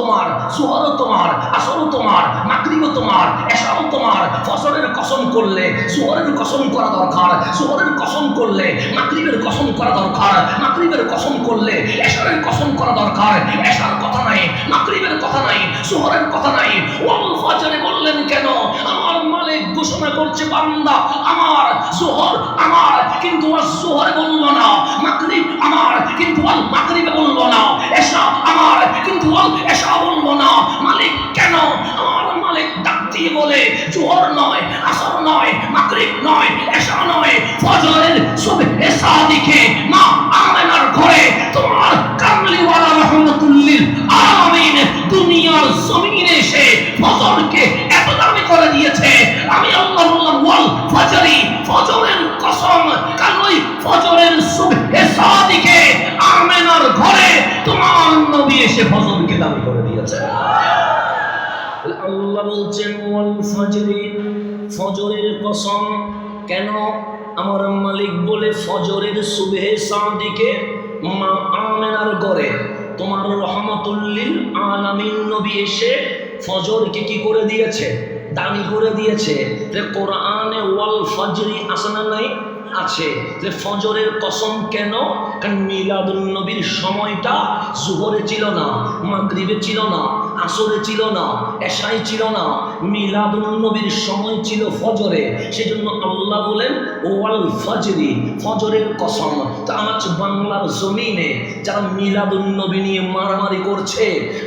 তোমার সুহরও তোমার আসরও তোমার, মাগরিবও তোমার এশাও তোমার ফসলের কসম করলে সুহরের কসম করা দরকার সুহরের কসম করলে, মাগরিবের কসম করা দরকার, মাগরিবের কসম করলে, এশারের কসম করা দরকার, এশার কথা নাই, মাগরিবের কথা নাই সুহরের কথা নাই। ওয়াল ফজরে বললেন কেন? আমার মালিক ঘোষণা করছে বান্দা, আমার সুহর আমার, কিন্তু আর সুহরে বলল না। জোহর নয় আসর নয়, মাগরিব নয় এশা নয়, ফজরের সবে এসা দিকে মা আমেনার ঘরে তোমার কামলিওয়ালা রহমতুল্লিল আলামিন দুনিয়ার জমিনে এসে ফজরকে এত দামি করে দিয়েছে। আমি আল্লাহ বললাম, ওয়াল ফজরি, ফজরের কসম ওই ফজরের সুবহে সাদিকে আমেনার ঘরে তোমার নবী এসে ফজরকে দামি করে দিয়েছে। আল্লাহ বলছেন, ওয়াল ফজরি ফজরের কসম। কেন? আমার মালিক বলে ফজরের সুবহে সাদিকে মা আমেনার ঘরে। তোমার রহমতুল্লিল আলামিন নবী এসে ফজরকে কি করে দিয়েছে? দামি করে দিয়েছে কোরআনে ওয়াল ফজরি আসে না নাই? আছে যে ফজরের কসম কেন? কারণ মিলাদুল নবীর সময়টা জুহরে ছিল না, মাগরিবে ছিল না, আসরে ছিল না এশাই ছিল না। মিলাদুল নবীর সময় ছিল ফজরে। সেজন্য আল্লাহ বলেন, ওয়াল ফজরি, ফজরের কসম। তা আমার বাংলার জমিনে যারা মিলাদুল নবী নিয়ে মারামারি করছে,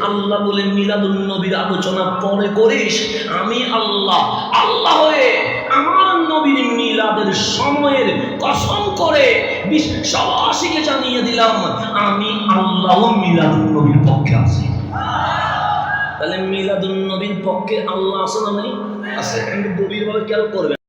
আল্লাহ বলে মিলাদুল নবীর আলোচনা পরে করিস, আমি আল্লাহ আল্লাহ হয়ে আমার নবীর মিলাদের সময়ের কসম করে বিশ্ববাসীকে জানিয়ে দিলাম, আমি আল্লাহ মিলাদুল নবীর পক্ষে আছি। তাহলে মিলাদুল নবীর পক্ষে আল্লাহ আছে না নেই? আছে। কিন্তু গভীরভাবে খেয়াল করবেন।